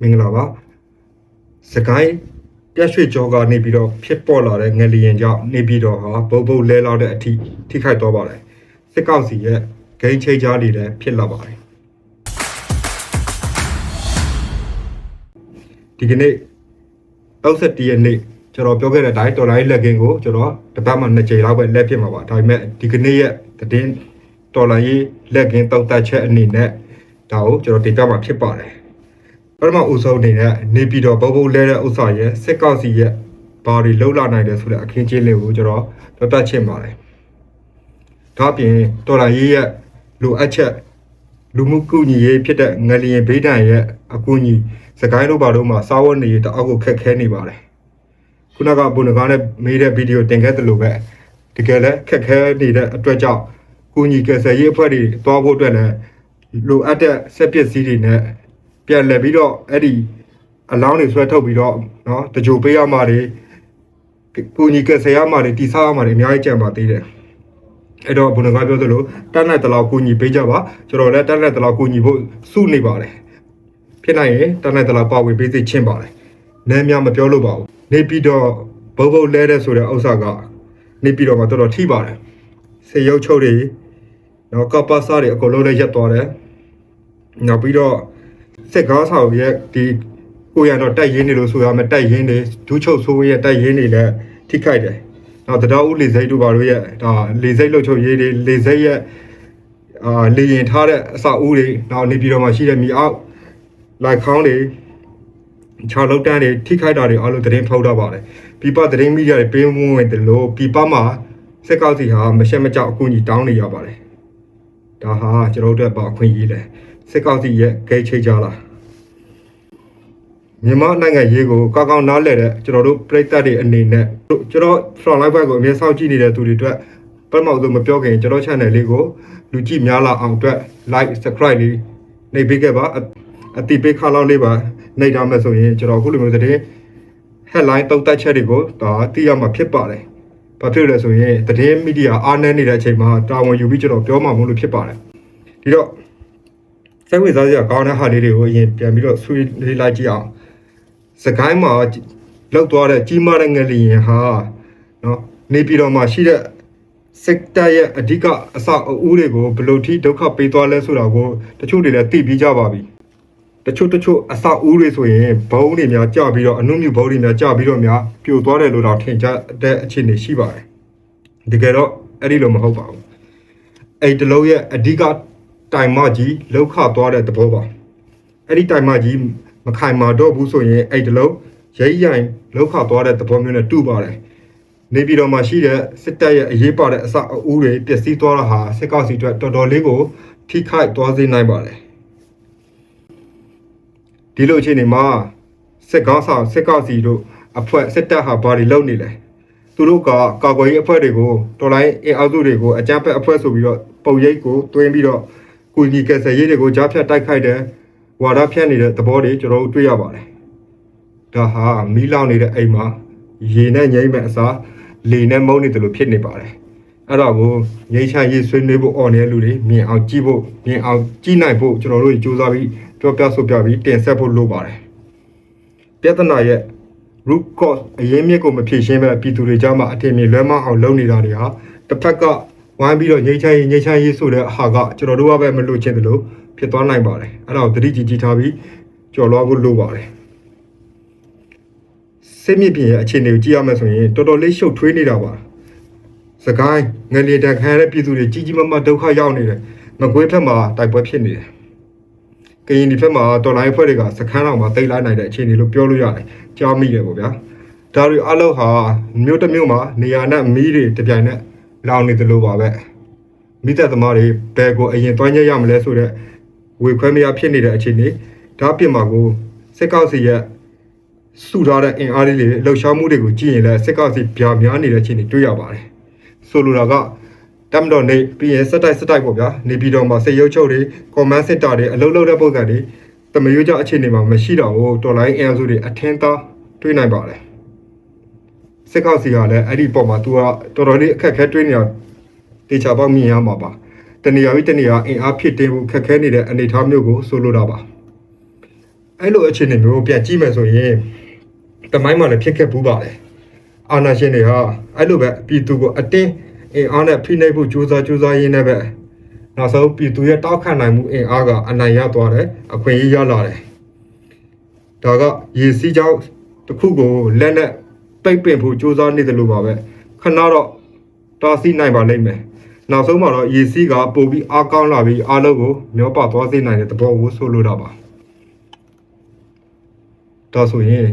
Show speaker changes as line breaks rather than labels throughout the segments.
မင်္ဂလာပါစကိုင်းပြက်ရွှေကြောကနေပြီးတော့ဖြစ်ပေါ်လာတဲ့ငလျင်ကြောင့်နေပြီးတော့ဟာဘုံဘုံလဲလောက်တဲ့အထိထိခိုက်တော့ပါတယ်စစ်ကောက်စီရဲ့ဂိမ်းချိတ်ကြားတွေလည်းဖြစ်လာပါတယ်ဒီကနေ့31ရက်နေ့ကျွန်တော်ပြောခဲ့တဲ့အတိုင်းတော်လိုင်းလက်ကင်ကိုကျွန်တော်တစ်ပတ်မှနှစ်ကြိမ်လောက်ပဲလက်ဖြစ်မှာပါဒါပေမဲ့ဒီကနေ့ရဲ့သတင်းတော်လိုင်းရေးလက်ကင်တောက်တက်ချက်အနေနဲ့ဒါကိုကျွန်တော်တင်ပြမှာဖြစ်ပါတယ် ပထမဦးဆုံးအနေနဲ့နေပြည်တော်ဘုံဘုံလဲတဲ့ဥစ္စာရဲ့စစ်ကောက်စီရဲ့ဘာတွေလှုပ်လာနိုင်တယ်ဆိုတဲ့အခင်းချင်းလေးကိုကျွန်တော်ပြောပြချင်ပါတယ်။ဒါ့အပြင်တော်လာရေးရဲ့လိုအပ်ချက်လူမှုကူညီရေးဖြစ်တဲ့ငလျင်ဘေးဒဏ်ရဲ့အကူအညီစကိုင်းတို့ဘာတို့မှာစားဝတ်နေရေးတအောက်ကိုခက်ခဲနေပါတယ်။ခုနကဘုန်းကားနဲ့မေးတဲ့ဗီဒီယိုတင်ခဲ့သလိုပဲတကယ်လည်းခက်ခဲနေတဲ့အတွက်ကြောင့်ကူညီကယ်ဆယ်ရေးအဖွဲ့တွေတွားဖို့အတွက်လည်းလိုအပ်တဲ့စက်ပစ္စည်းတွေနဲ့ ပြန်လှည့်ပြီးတော့အဲ့ဒီအလောင်းတွေဆွဲထုတ်ပြီးတော့နော်တကြိုပေးရမှတွေကိုညီကဆရာမှတွေတိဆောက်ရမှတွေအများကြီးကြံပါသေးတယ်အဲ့တော့ဘုန်းတော်ကပြောသလိုတတ်နိုင်တလောက်ကိုညီပေးကြပါကျွန်တော်လည်းတတ်နိုင်တလောက်ကိုညီဖို့စုနေပါတယ်ဖြစ်နိုင်ရင်တတ်နိုင်တလောက်ပါဝင်ပေးစေချင်ပါတယ်နည်းများမပြောလို့ပါဘူးနေပြီးတော့ဘုတ်ဘုတ်လဲတဲ့ဆိုတဲ့ဥစ္စာကနေပြီးတော့မှတော်တော်ထိပါတယ်စေရုပ်ချုပ်တွေနော်ကပ်ပါစားတွေအကုန်လုံးလည်းရက်သွားတယ်နောက်ပြီးတော့ စစ်ကားဆောင်ရဲ့ဒီကိုရံတော့တိုက်ရင်းနေလို့ဆိုရမယ်တိုက်ရင်းနေဒူးချုပ်ဆိုးရဲ့တိုက်ရင်းနေလည်းထိခိုက်တယ်။နောက်တရားဥလေစိတ်တို့ဘာလို့ရဲ့ဒါလေစိတ်လှုပ်ချုပ်ရေးတွေလေစိတ်ရဲ့အာလေရင်ထားတဲ့အစာဦးတွေနောက်နေပြည်တော်မှာရှိတဲ့မြေအောက်လိုက်ခေါင်းတွေခြာလောက်တန်းတွေထိခိုက်တာတွေအားလုံးသတင်းထုတ်တော့ပါတယ်။ပြပသတင်းမီဒီယာတွေပေးမဝင်တယ်လို့ပြပမှာစစ်ကောက်စီဟာမရှက်မကြောက်အကူအညီတောင်းနေရပါတယ်။ဒါဟာကျွန်တော်တို့အတွက်ပါအခွင့်အရေးလဲ စစ်ကောက်စီရဲ့ဂိတ်ချိတ်ကြလားမြန်မာနိုင်ငံရေးကိုကောင်းကောင်းနားလည်တဲ့ကျွန်တော်တို့ပြည်သက်တွေအနေနဲ့ကျွန်တော် front line ဘက်ကိုအမြဲစောင့်ကြည့်နေတဲ့သူတွေအတွက်ပထမဆုံးမပြောခင်ကျွန်တော် channel လေးကိုလူကြည့်များလာအောင်အတွက် like subscribe လေးနှိပ်ပေးခဲ့ပါအအတိပေးခါလောက်လေးပါနှိပ်ထားမယ်ဆိုရင်ကျွန်တော်အခုလိုမျိုးသတင်း headline တုံးတက်ချက်တွေကိုဒါသိရမှာဖြစ်ပါတယ်။ဘာဖြစ်လဲဆိုရင်သတင်းမီဒီယာအားနည်းနေတဲ့အချိန်မှာတာဝန်ယူပြီးကျွန်တော်ပြောမှာမဟုတ်လို့ဖြစ်ပါတယ်။ဒီတော့ စိတ်ဝင်စားစရာကောင်းတဲ့ဟာလေးတွေကိုအရင်ပြန်ပြီးတော့ဆွေးနွေးလိုက်ကြည့်အောင်စကိုင်းမှာလောက်သွားတဲ့ကြီးမားတဲ့ငလျင်ဟာနော်နေပြည်တော်မှာရှိတဲ့စက်တာရဲ့အဓိကအဆောက်အဦတွေကိုဘယ်လိုထိဒုက္ခပေးသွားလဲဆိုတာကိုတချို့တွေလည်းသိပြီးကြပါပြီတချို့တချို့အဆောက်အဦတွေဆိုရင်ဘုံတွေများကြပြီးတော့အနုမြဘုံတွေများကြပြီးတော့များပြိုသွားတယ်လို့တော့ထင်ကြတဲ့အခြေအနေရှိပါတယ်တကယ်တော့အဲ့ဒီလိုမဟုတ်ပါဘူးအဲ့ဒီတလုံးရဲ့အဓိက တိုင်မကြီးလောက်ခသွားတဲ့သဘောပါအဲ့ဒီတိုင်မကြီးမခိုင်မာတော့ဘူးဆိုရင်အဲ့ဒီလုံးရိပ်ရိုင်လောက်ခသွားတဲ့သဘောမျိုးနဲ့တူပါတယ်နေပြည်တော်မှာရှိတဲ့စစ်တပ်ရဲ့အရေးပါတဲ့အစအဦးတွေပျက်စီးသွားတာဟာစစ်ကောက်စီအတွက်တော်တော်လေးကိုထိခိုက်သွားစေနိုင်ပါတယ်ဒီလိုအခြေအနေမှာစစ်ကောက်ဆောင်စစ်ကောက်စီတို့အဖွဲ့စစ်တပ်ဟာဘာတွေလုပ်နေလဲသူတို့ကကာကွယ်ရေးအဖွဲ့တွေကိုတော်လိုင်းအင်အားစုတွေကိုအကြမ်းဖက်အဖွဲ့ဆိုပြီးတော့ပုံရိပ်ကိုတွင်းပြီးတော့ ကုညီကယ်ဆယ်ရေးတွေကိုကြားဖြတ်တိုက်ခိုက်တဲ့ဝါဒဖြန့်နေတဲ့သဘောတွေကျွန်တော်တို့တွေ့ရပါတယ်။ဒါဟာမီးလောင်နေတဲ့အိမ်မှာရေနဲ့ငိမ့်မဲ့အစားလေနဲ့မုန်းနေတယ်လို့ဖြစ်နေပါတယ်။အဲ့တော့ကိုငိမ့်ချရေးဆွေးနွေးဖို့အော်နေတဲ့လူတွေမြင်အောင်ကြည့်ဖို့မြင်အောင်ကြည့်နိုင်ဖို့ကျွန်တော်တို့ကြိုးစားပြီးပြောပြဆိုပြပြီးတင်ဆက်ဖို့လိုပါတယ်။ပြဿနာရဲ့ root cause အရင်းမြစ်ကိုမဖြေရှင်းပဲပြည်သူတွေကြားမှာအထင်မြင်လွဲမအောင်လုပ်နေတာတွေဟာတစ်ဖက်က ဝိုင်းပြီးတော့ငိမ့်ချရေးငိမ့်ချရေးဆိုတဲ့ဟာကကျွန်တော်တို့ကပဲမလို့ချင်းတယ်လို့ဖြစ်သွားနိုင်ပါတယ်အဲ့ဒါကိုသတိကြီးကြီးထားပြီးကြော်လွှားဖို့လိုပါတယ်စိတ်မြင့်ပြင်ရဲ့အခြေအနေကိုကြည့်ရမယ်ဆိုရင်တော်တော်လေးရှုပ်ထွေးနေတာပါစကိုင်းငလျင်တန်ခံရတဲ့ပြည်သူတွေကြီးကြီးမားမားဒုက္ခရောက်နေတယ်မကွေးဖက်မှာတိုက်ပွဲဖြစ်နေတယ်ကရင်ဒီဖက်မှာတော်လိုင်းဖွဲ့တွေကစခန်းတော်မှာတိတ်လိုက်နိုင်တဲ့အခြေအနေလို့ပြောလို့ရတယ်ကြားမိတယ်ပေါ့ဗျာဒါတွေအလုံးဟာမြို့တစ်မြို့မှာနေရာနဲ့မီးတွေတပြိုင်နက် လောင်နေတယ်လို့ပါပဲမိသက်သမားတွေဘယ်ကိုအရင်တွိုင်းရရမလဲဆိုတော့ဝေခွဲမရဖြစ်နေတဲ့အခြေအနေဒါပြင်မှာကိုစစ်ကောက်စီရဲ့စုထားတဲ့အင်အားလေးတွေလှုပ်ရှားမှုတွေကိုကြည့်ရင်လည်းစစ်ကောက်စီပြာများနေတဲ့အခြေအနေတွေ့ရပါတယ်ဆိုလိုတာကတမ်တော်နေပြီးရင်စက်တိုက်စက်တိုက်ပေါ့ဗျာနေပြည်တော်မှာစစ်ရုပ်ချုပ်တွေကွန်မန်စစ်တာတွေအလုပ်လုပ်တဲ့ပုံစံတွေတမယိုးကြအခြေအနေမှာမရှိတော့ဘူးတော်လိုင်းအင်အားစုတွေအထင်းသားတွေ့နိုင်ပါတယ် စစ်ကောက်စီကလည်းအဲ့ဒီပုံမှာ तू ကတော်တော်လေးအခက်အခဲတွေ့နေတာတေချာပေါက်မြင်ရမှာပါတနေရာပြီးတနေရာအင်အားဖြစ်တင်ဖို့ခက်ခဲနေတဲ့အနေအထားမျိုးကိုဆိုလိုတာပါအဲ့လိုအခြေအနေမျိုးပြန်ကြည့်မယ်ဆိုရင်တမိုင်းမှာလည်းဖြစ်ခဲ့ဘူးပါလေအာနာရှင်တွေဟာအဲ့လိုပဲပြည်သူကိုအတင်းအင်အားနဲ့ဖိနှိပ်ဖို့ကြိုးစားကြိုးစားရင်းနဲ့ပဲနောက်ဆုံးပြည်သူရဲ့တောက်ခံနိုင်မှုအင်အားကအနိုင်ရသွားတယ်အခွင့်အရေးရလာတယ်ဒါကရေစီးကြောင်းတစ်ခုကိုလက်နဲ့ ပိတ်ပင်ဖို့ကြိုးစားနေတယ်လို့ပါပဲခဏတော့တားဆီးနိုင်ပါလိမ့်မယ်နောက်ဆုံးမှာတော့ရေစီးကပို့ပြီးအားကောင်းလာပြီးအားလုံးကိုမျောပါသွားစေနိုင်တဲ့သဘောကိုဆိုလိုတာပါဒါဆိုရင်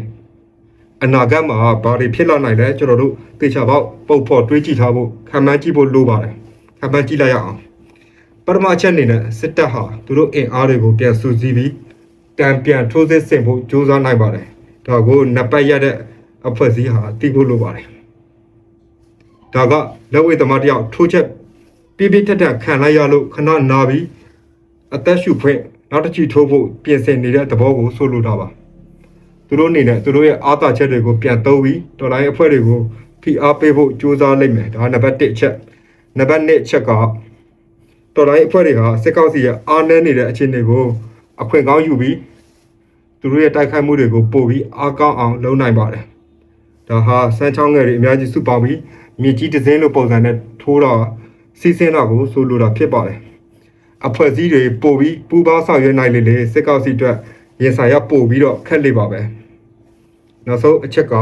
အနာဂတ်မှာဘာတွေဖြစ်လာနိုင်လဲကျွန်တော်တို့သေချာပေါက်ပုတ်ဖို့တွေးကြည့်ထားဖို့ခံမှန်းကြည့်ဖို့လိုပါတယ်ခံမှန်းကြည့်လိုက်ရအောင်ပထမအချက်အနေနဲ့စစ်တပ်ဟာသူတို့အင်အားတွေကိုပြန်စုစည်းပြီးတံပြန်ထိုးစစ်ဆင်ဖို့ကြိုးစားနိုင်ပါတယ်ဒါကိုနပ်ပတ်ရတဲ့ အဖွဲ့အစည်းဟာသိဖို့လိုပါတယ်ဒါကလက်ဝဲသမားတယောက်ထိုးချက်ပြပြထက်ထက်ခံလိုက်ရလို့ခဏနာပြီးအသက်ရှူဖွင့်နောက်တစ်ချီထိုးဖို့ပြင်ဆင်နေတဲ့သဘောကိုဆိုလိုတာပါသူတို့အနေနဲ့သူတို့ရဲ့အာသာချက်တွေကိုပြန်သုံးပြီးတော်လိုင်းအဖွဲ့တွေကိုဖိအားပေးဖို့ကြိုးစားလိုက်မယ်ဒါကနံပါတ်1အချက်နံပါတ်2အချက်ကတော်လိုင်းအဖွဲ့တွေဟာစစ်ကောက်စီရဲ့အားနည်းနေတဲ့အခြေအနေကိုအခွင့်ကောင်းယူပြီးသူတို့ရဲ့တိုက်ခိုက်မှုတွေကိုပို့ပြီးအားကောင်းအောင်လုပ်နိုင်ပါတယ် ဒါဟာစမ်းချောင်းငယ်တွေအများကြီးစုပေါင်းပြီးမြေကြီးတစ်စင်းလိုပုံစံနဲ့ထိုးတာစီးစင်းတာကိုဆိုလိုတာဖြစ်ပါတယ်အဖွဲ့အစည်းတွေပို့ပြီးပူးပေါင်းဆောင်ရွက်နိုင်လေလေစစ်ကောက်စီအတွက်ရင်ဆိုင်ရပို့ပြီးတော့ခက်လေပါပဲနောက်ဆုံးအချက်က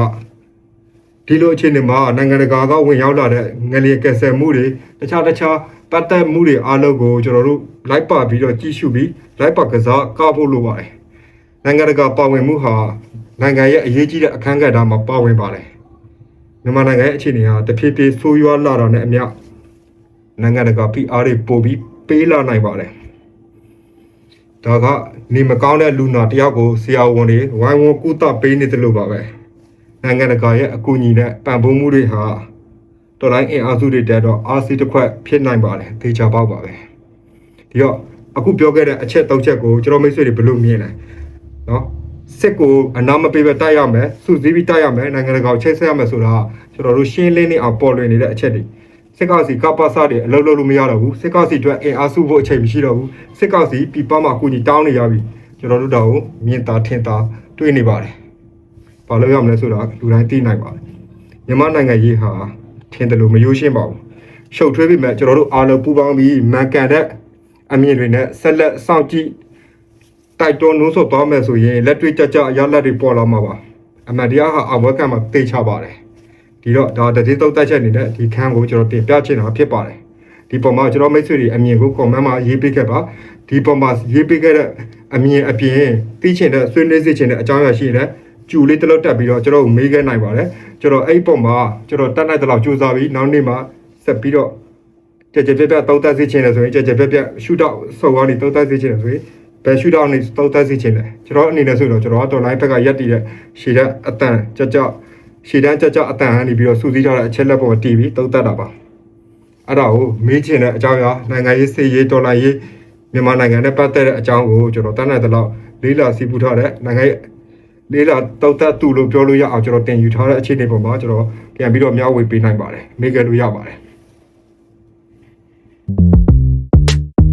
ဒီလိုအခြေအနေမှာနိုင်ငံတကာကဝင်ရောက်လာတဲ့ငလျင်ကက်ဆယ်မှုတွေတခြားတခြားပတ်သက်မှုတွေအားလုံးကိုကျွန်တော်တို့လိုက်ပါပြီးတော့ကြည့်ရှုပြီးလိုက်ပါကစားကားဖို့လိုပါတယ်နိုင်ငံတကာပါဝင်မှုဟာ နိုင်ငံရဲ့အရေးကြီးတဲ့အခန်းကဏ္ဍမှာပါဝင်ပါတယ်မြန်မာနိုင်ငံရဲ့အခြေအနေဟာတဖြည်းဖြည်းဆိုးရွားလာတာနဲ့အမျှနိုင်ငံတကာ PR တွေပို့ပြီးပေးလာနိုင်ပါတယ်။ဒါကနေမကောင်းတဲ့လူနာတယောက်ကိုဆရာဝန်တွေဝိုင်းဝန်းကုသပေးနေတယ်လို့ပါပဲ။နိုင်ငံတကာရဲ့အကူအညီနဲ့ပံ့ပိုးမှုတွေဟာတော်လိုင်းအင်အားစုတွေတက်တော့အားစီးတစ်ခွက်ဖြစ်နိုင်ပါတယ်။သေချာပေါက်ပါပဲ။ဒီတော့အခုပြောခဲ့တဲ့အချက်၃ချက်ကိုကျွန်တော်မိတ်ဆွေတွေဘယ်လိုမြင်လဲ။နော် စစ်ကိုအနာမပေးပဲတိုက်ရမယ်စုစည်းပြီးတိုက်ရမယ်နိုင်ငံတကာကိုချိတ်ဆက်ရမယ်ဆိုတာကျွန်တော်တို့ရှင်းလင်းနေအောင်ပေါ်လွင်နေတဲ့အချက်တွေစစ်ကောက်စီကပ္ပစတွေအလုပ်လုပ်လို့မရတော့ဘူးစစ်ကောက်စီအတွက်အင်အားစုဖို့အချိန်မရှိတော့ဘူးစစ်ကောက်စီပြည်ပမှာအကူအညီတောင်းနေရပြီကျွန်တော်တို့တော့မြင်သာထင်သာတွေ့နေပါတယ်ဘာလို့ရမလဲဆိုတော့လူတိုင်းသိနိုင်ပါတယ်မြန်မာနိုင်ငံရေးဟာထင်တယ်လို့မယိုးရှင်းပါဘူးရှုပ်ထွေးပြီမဲ့ကျွန်တော်တို့အားလုံးပူးပေါင်းပြီးမန်ကန်တဲ့အမြင်တွေနဲ့ဆက်လက်စောင့်ကြည့် တိုက်တွန်းနှိုးဆော်သွားမယ်ဆိုရင်လက်တွေ့ကြကြအရလက်တွေပေါ်လာမှာပါအမှန်တရားဟာအဝက်ကမှာသိချပါတယ်ဒီတော့ဒါတတိတုတ်တက်ချက်နေတဲ့ဒီခန်းကိုကျွန်တော်တင်ပြချင်တာဖြစ်ပါတယ်ဒီပုံမှာကျွန်တော်မိတ်ဆွေတွေအမြင်ကို comment မှာရေးပေးခဲ့ပါဒီပုံမှာရေးပေးခဲ့တဲ့အမြင်အပြင်သိချင်တဲ့ဆွေးနွေးစေချင်တဲ့အကြောင်းအရာရှိရင်လည်းကျူလေးတစ်လုံးတက်ပြီးတော့ကျွန်တော်မေးခဲ့နိုင်ပါတယ်ကျွန်တော်အဲ့ပုံမှာကျွန်တော်တက်နိုင်တဲ့လောက်စူးစမ်းပြီးနောက်နေ့မှာဆက်ပြီးတော့ကြကြပြပြတောက်တက်စေချင်တယ်ဆိုရင်ကြကြပြပြရှူတော့ဆော်ကနေတောက်တက်စေချင်တယ်ဆိုရင် ဘယ်ရှူတော့နေတောက်တက်စေချင်တယ်ကျွန်တော်အနေနဲ့ဆိုတော့ကျွန်တော်တော်လိုင်းဘက်ကရက်တည်တဲ့ရှည်တဲ့အတန်ကြကြရှည်တန်းကြကြအတန်ဟန်နေပြီးတော့စူးစီးထားတဲ့အချက်လက်ပေါ်တီးပြီးတုံးတက်တာပါအဲ့ဒါကိုမေးချင်တဲ့အကြောင်းအရာနိုင်ငံရေးစစ်ရေးတော်လှန်ရေးမြန်မာနိုင်ငံနဲ့ပတ်သက်တဲ့အကြောင်းကိုကျွန်တော်တန်းနိုင်တဲ့လောက်လေးလာစီပူထားတဲ့နိုင်ငံရေးလေးလာတုံးတက်သူလို့ပြောလို့ရအောင်ကျွန်တော်တင်ယူထားတဲ့အခြေအနေပေါ်မှာကျွန်တော်ပြန်ပြီးတော့မျှဝေပေးနိုင်ပါတယ်မေးကြလို့ရပါတယ်